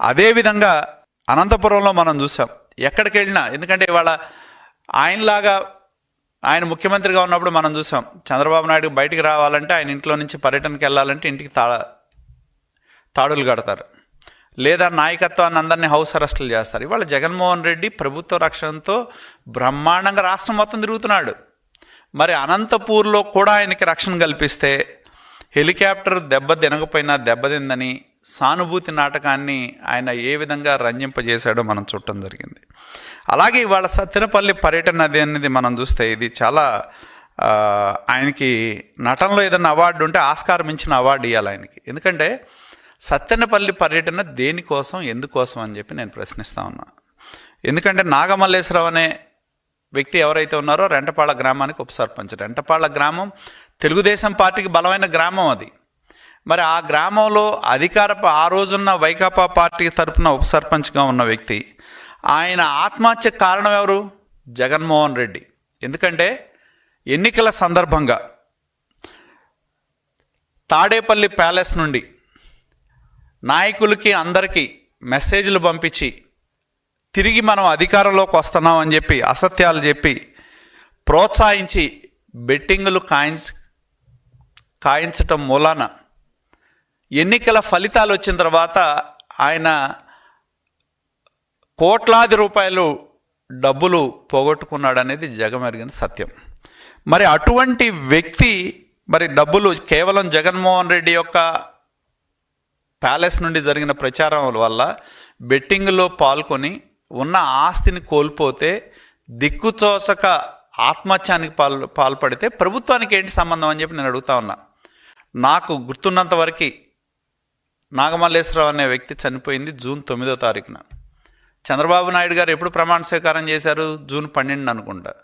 అదేవిధంగా అనంతపురంలో మనం చూసాం. ఎక్కడికి వెళ్ళినా ఎందుకంటే ఇవాళ ఆయనలాగా ఆయన ముఖ్యమంత్రిగా ఉన్నప్పుడు మనం చూసాం. చంద్రబాబు నాయుడు బయటికి రావాలంటే ఆయన ఇంట్లో నుంచి పర్యటనకి వెళ్ళాలంటే ఇంటికి తా తాడులు కడతారు. లేదా నాయకత్వాన్ని అందరినీ హౌస్ అరెస్టులు చేస్తారు. ఇవాళ జగన్మోహన్ రెడ్డి ప్రభుత్వ రక్షణతో బ్రహ్మాండంగా రాష్ట్రం మొత్తం తిరుగుతున్నాడు. మరి అనంతపూర్లో కూడా ఆయనకి రక్షణ కల్పిస్తే హెలికాప్టర్ దెబ్బ తినకపోయినా దెబ్బతిందని సానుభూతి నాటకాన్ని ఆయన ఏ విధంగా రంజింపజేశాడో మనం చూడటం జరిగింది. అలాగే ఇవాళ సత్తెనపల్లి పర్యటన అది అనేది మనం చూస్తే ఇది చాలా ఆయనకి నటనలో ఏదైనా అవార్డు ఉంటే ఆస్కారం మించిన అవార్డు ఇవ్వాలి ఆయనకి. ఎందుకంటే సత్తెనపల్లి పర్యటన దేనికోసం ఎందుకోసం అని చెప్పి నేను ప్రశ్నిస్తా ఉన్నా. ఎందుకంటే నాగమల్లేశ్వరరావు అనే వ్యక్తి ఎవరైతే ఉన్నారో రెంటపాళ్ళ గ్రామానికి ఉప సర్పంచ్. గ్రామం తెలుగుదేశం పార్టీకి బలమైన గ్రామం అది. మరి ఆ గ్రామంలో అధికార ఆ రోజున్న వైకాపా పార్టీ తరపున ఉప సర్పంచ్గా ఉన్న వ్యక్తి ఆయన ఆత్మహత్య కారణం ఎవరు? జగన్మోహన్ రెడ్డి. ఎందుకంటే ఎన్నికల సందర్భంగా తాడేపల్లి ప్యాలెస్ నుండి నాయకులకి అందరికీ మెసేజ్లు పంపించి తిరిగి మనం అధికారంలోకి వస్తున్నాం అని చెప్పి అసత్యాలు చెప్పి ప్రోత్సహించి బెట్టింగులు కాయించ కాయించటం మూలాన ఎన్నికల ఫలితాలు వచ్చిన తర్వాత ఆయన కోట్లాది రూపాయలు డబ్బులు పోగొట్టుకున్నాడు అనేది జగమెరిగిన సత్యం. మరి అటువంటి వ్యక్తి మరి డబ్బులు కేవలం జగన్మోహన్ రెడ్డి యొక్క ప్యాలెస్ నుండి జరిగిన ప్రచారం వల్ల బెట్టింగ్లో పాల్గొని ఉన్న ఆస్తిని కోల్పోతే దిక్కుచోచక ఆత్మహత్యానికి పాల్ పాల్పడితే ప్రభుత్వానికి ఏంటి సంబంధం అని చెప్పి నేను అడుగుతా ఉన్నా. నాకు గుర్తున్నంత వరకు నాగమల్లేశ్వరరావు అనే వ్యక్తి చనిపోయింది జూన్ తొమ్మిదో తారీఖున. చంద్రబాబు నాయుడు గారు ఎప్పుడు ప్రమాణ స్వీకారం చేశారు? జూన్ పన్నెండు అనుకుంటా.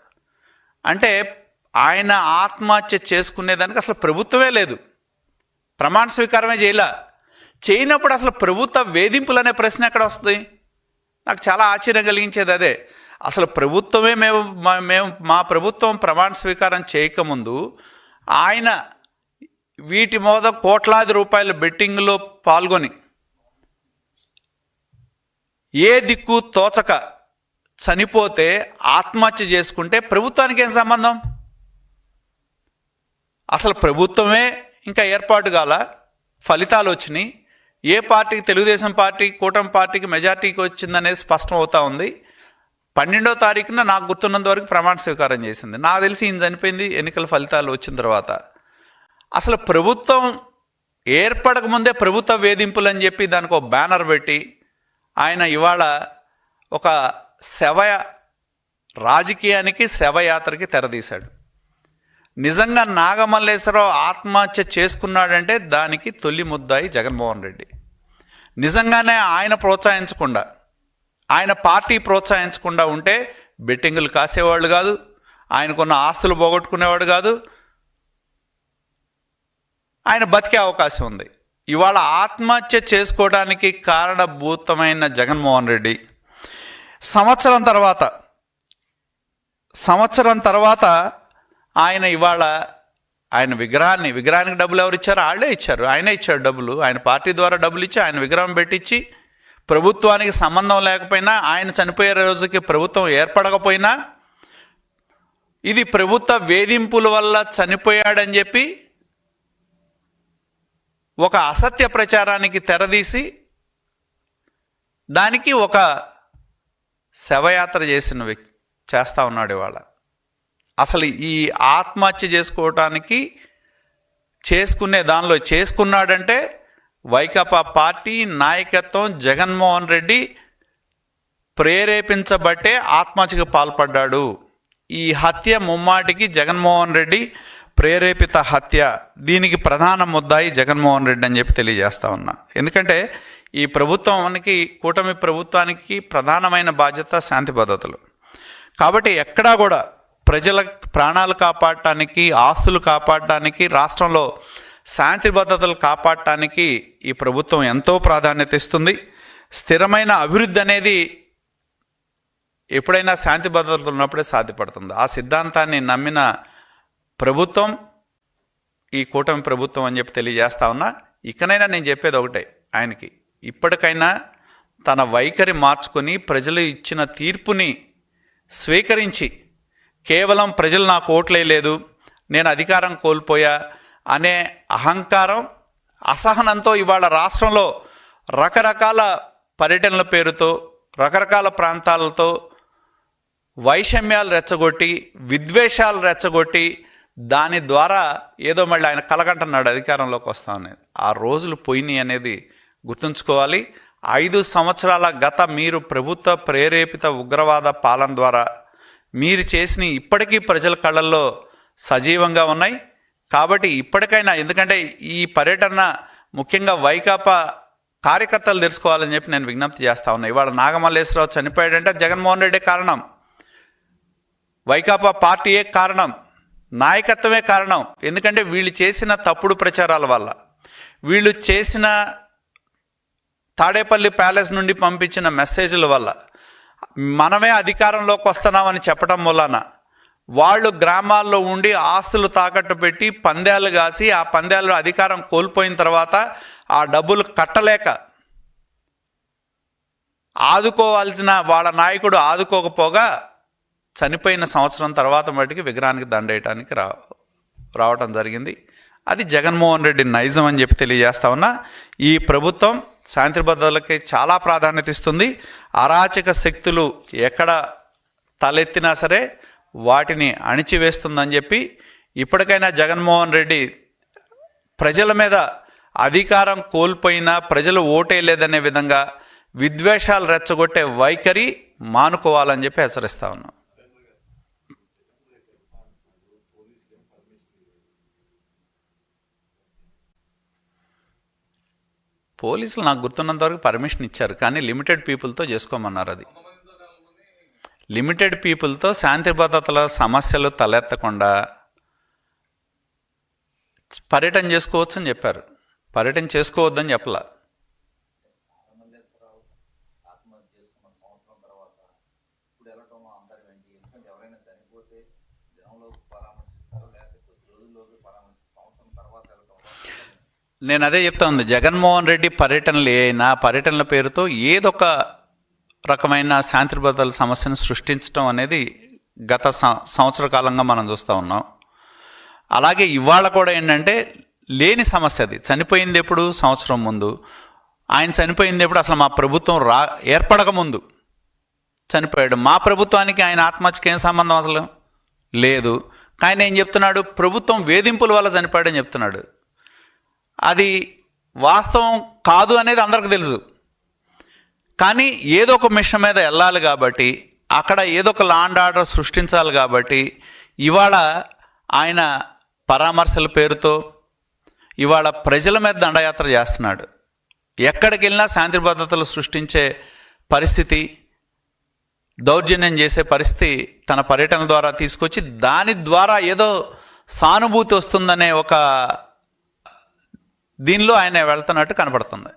అంటే ఆయన ఆత్మహత్య చేసుకునేదానికి అసలు ప్రభుత్వమే లేదు. ప్రమాణ స్వీకారమే చేయలే. చేయనప్పుడు అసలు ప్రభుత్వ వేధింపులు అనే ప్రశ్న ఎక్కడ వస్తుంది నాకు చాలా ఆశ్చర్యం కలిగించేది అదే. అసలు ప్రభుత్వమే మేము మేము మా ప్రభుత్వం ప్రమాణ స్వీకారం చేయకముందు ఆయన వీటి మీద కోట్లాది రూపాయల బెట్టింగ్లో పాల్గొని ఏ దిక్కు తోచక చనిపోతే ఆత్మహత్య చేసుకుంటే ప్రభుత్వానికి ఏం సంబంధం? అసలు ప్రభుత్వమే ఇంకా ఏర్పాటు కాల ఫలితాలు వచ్చినాయి. ఏ పార్టీకి తెలుగుదేశం పార్టీ కూటమి పార్టీకి మెజార్టీకి వచ్చిందనేది స్పష్టం అవుతా ఉంది. పన్నెండో తారీఖున నాకు గుర్తున్నంత వరకు ప్రమాణ స్వీకారం చేసింది. నాకు తెలిసి ఈయన చనిపోయింది ఎన్నికల ఫలితాలు వచ్చిన తర్వాత. అసలు ప్రభుత్వం ఏర్పడక ముందే ప్రభుత్వ వేధింపులు అని చెప్పి దానికి ఒక బ్యానర్ పెట్టి ఆయన ఇవాళ ఒక శవ రాజకీయానికి శవయాత్రకి తెరదీశాడు. నిజంగా నాగమల్లేశ్వరరావు ఆత్మహత్య చేసుకున్నాడంటే దానికి తొలి ముద్దాయి జగన్మోహన్ రెడ్డి. నిజంగానే ఆయన ప్రోత్సహించకుండా ఆయన పార్టీ ప్రోత్సహించకుండా ఉంటే బెట్టింగులు కాసేవాళ్ళు కాదు ఆయనకున్న ఆస్తులు పోగొట్టుకునేవాడు కాదు ఆయన బతికే అవకాశం ఉంది. ఇవాళ ఆత్మహత్య చేసుకోవడానికి కారణభూతమైన జగన్మోహన్ రెడ్డి సంవత్సరం తర్వాత సంవత్సరం తర్వాత ఆయన ఇవాళ ఆయన విగ్రహాన్ని విగ్రహానికి డబ్బులు ఎవరు ఇచ్చారు వాళ్ళే ఇచ్చారు. ఆయనే ఇచ్చాడు డబ్బులు. ఆయన పార్టీ ద్వారా డబ్బులు ఇచ్చి ఆయన విగ్రహం పెట్టించి ప్రభుత్వానికి సంబంధం లేకపోయినా ఆయన చనిపోయే రోజుకి ప్రభుత్వం ఏర్పడకపోయినా ఇది ప్రభుత్వ వేధింపుల వల్ల చనిపోయాడని చెప్పి ఒక అసత్య ప్రచారానికి తెరదీసి దానికి ఒక శవయాత్ర చేసిన వ్యక్తి చేస్తూ ఉన్నాడు ఇవాళ. అసలు ఈ ఆత్మహత్య చేసుకోవటానికి చేసుకునే దానిలో చేసుకున్నాడంటే వైకాపా పార్టీ నాయకత్వం జగన్మోహన్ రెడ్డి ప్రేరేపించబట్టే ఆత్మహత్యకు పాల్పడ్డాడు. ఈ హత్య ముమ్మాటికి జగన్మోహన్ రెడ్డి ప్రేరేపిత హత్య దీనికి ప్రధాన ముద్దాయి జగన్మోహన్ రెడ్డి అని చెప్పి తెలియజేస్తా ఉన్నా. ఎందుకంటే ఈ ప్రభుత్వానికి కూటమి ప్రభుత్వానికి ప్రధానమైన బాధ్యత శాంతి భద్రతలు కాబట్టి ఎక్కడా కూడా ప్రజల ప్రాణాలు కాపాడటానికి ఆస్తులు కాపాడటానికి రాష్ట్రంలో శాంతి భద్రతలు కాపాడటానికి ఈ ప్రభుత్వం ఎంతో ప్రాధాన్యత ఇస్తుంది. స్థిరమైన అభివృద్ధి అనేది ఎప్పుడైనా శాంతి భద్రతలు ఉన్నప్పుడే సాధ్యపడుతుంది. ఆ సిద్ధాంతాన్ని నమ్మిన ప్రభుత్వం ఈ కూటమి ప్రభుత్వం అని చెప్పి తెలియజేస్తా ఉన్నా ఇకనైనా నేను చెప్పేది ఒకటే ఆయనకి. ఇప్పటికైనా తన వైఖరి మార్చుకొని ప్రజలు ఇచ్చిన తీర్పుని స్వీకరించి కేవలం ప్రజలు నాకు ఓట్లేదు నేను అధికారం కోల్పోయా అనే అహంకారం అసహనంతో ఇవాళ రాష్ట్రంలో రకరకాల పర్యటనల పేరుతో రకరకాల ప్రాంతాలతో వైషమ్యాలు రెచ్చగొట్టి విద్వేషాలు రెచ్చగొట్టి దాని ద్వారా ఏదో మళ్ళీ ఆయన కలగంటున్నాడు అధికారంలోకి వస్తామని ఆ రోజులు పోయినాయి అనేది గుర్తుంచుకోవాలి. ఐదు సంవత్సరాల గత మీరు ప్రభుత్వ ప్రేరేపిత ఉగ్రవాద పాలన ద్వారా మీరు చేసిన ఇప్పటికీ ప్రజల కళ్ళల్లో సజీవంగా ఉన్నాయి. కాబట్టి ఇప్పటికైనా ఎందుకంటే ఈ పర్యటన ముఖ్యంగా వైకాపా కార్యకర్తలు తెలుసుకోవాలని చెప్పి నేను విజ్ఞప్తి చేస్తా ఉన్నా. ఇవాళ నాగమల్లేశ్వరరావు చనిపోయాడంటే జగన్మోహన్ రెడ్డి కారణం. వైకాపా పార్టీయే కారణం. నాయకత్వమే కారణం. ఎందుకంటే వీళ్ళు చేసిన తప్పుడు ప్రచారాల వల్ల. వీళ్ళు చేసిన తాడేపల్లి ప్యాలెస్ నుండి పంపించిన మెసేజ్ల వల్ల. మనమే అధికారంలోకి వస్తున్నామని చెప్పడం వలన వాళ్ళు గ్రామాల్లో ఉండి ఆస్తులు తాకట్టు పెట్టి పందాలు కాసి ఆ పందాలు అధికారం కోల్పోయిన తర్వాత ఆ డబ్బులు కట్టలేక ఆదుకోవాల్సిన వాళ్ళ నాయకుడు ఆదుకోకపోగా చనిపోయిన సంవత్సరం తర్వాత మటుకి విగ్రహానికి దండేయటానికి రా రావటం జరిగింది. అది జగన్మోహన్ రెడ్డి నైజం అని చెప్పి తెలియజేస్తా ఉన్నా ఈ ప్రభుత్వం శాంతి భద్రతలకి చాలా ప్రాధాన్యత ఇస్తుంది. అరాచక శక్తులు ఎక్కడ తలెత్తినా సరే వాటిని అణిచివేస్తుందని చెప్పి ఇప్పటికైనా జగన్మోహన్ రెడ్డి ప్రజల మీద అధికారం కోల్పోయినా ప్రజలు ఓటేయలేదనే విధంగా విద్వేషాలు రెచ్చగొట్టే వైఖరి మానుకోవాలని చెప్పి హెచ్చరిస్తా ఉన్నాం. పోలీసులు నాకు గుర్తున్నంత వరకు పర్మిషన్ ఇచ్చారు కానీ లిమిటెడ్ పీపుల్తో చేసుకోమన్నారు అది. లిమిటెడ్ పీపుల్తో శాంతి భద్రతల సమస్యలు తలెత్తకుండా పర్యటన చేసుకోవచ్చు అని చెప్పారు. పర్యటన చేసుకోవద్దని చెప్పలా ఆత్మహత్య చేసుకున్న సంవత్సరం తర్వాత ఇప్పుడు వెళ్ళటం అంతరం ఏంటి ఎందుకంటే ఎవరైనా చనిపోతే జనంలో పరామర్శిస్తారు లేకపోతే కొద్ది రోజుల్లోకి పరామర్శిస్తారు సంవత్సరం తర్వాత వెళ్ళటం నేను అదే చెప్తా ఉంది. జగన్మోహన్ రెడ్డి పర్యటనలు ఏ అయినా పర్యటనల పేరుతో ఏదొక రకమైన శాంతి భద్రతల సమస్యను సృష్టించడం అనేది గత సం- సంవత్సర కాలంగా మనం చూస్తూ ఉన్నాం. అలాగే ఇవాళ కూడా ఏంటంటే లేని సమస్య అది. చనిపోయింది ఎప్పుడు? సంవత్సరం ముందు. ఆయన చనిపోయింది ఎప్పుడు? అసలు మా ప్రభుత్వం రా ఏర్పడక ముందు. చనిపోయాడు. మా ప్రభుత్వానికి ఆయన ఆత్మహత్యకి ఏం సంబంధం అసలు? లేదు. ఆయన ఏం చెప్తున్నాడు? ప్రభుత్వం వేధింపుల వల్ల చనిపోయాడని చెప్తున్నాడు. అది వాస్తవం కాదు అనేది అందరికి తెలుసు. కానీ ఏదో ఒక మిషన్ మీద వెళ్ళాలి కాబట్టి అక్కడ ఏదో ఒక లాండ్ ఆర్డర్ సృష్టించాలి కాబట్టి ఇవాళ ఆయన పరామర్శల పేరుతో ఇవాళ ప్రజల మీద దండయాత్ర చేస్తున్నాడు. ఎక్కడికి వెళ్ళినా శాంతి భద్రతలు సృష్టించే పరిస్థితి దౌర్జన్యం చేసే పరిస్థితి తన పర్యటన ద్వారా తీసుకొచ్చి దాని ద్వారా ఏదో సానుభూతి వస్తుందనే ఒక దీనిలో ఆయన వెళ్తున్నట్టు కనపడుతుంది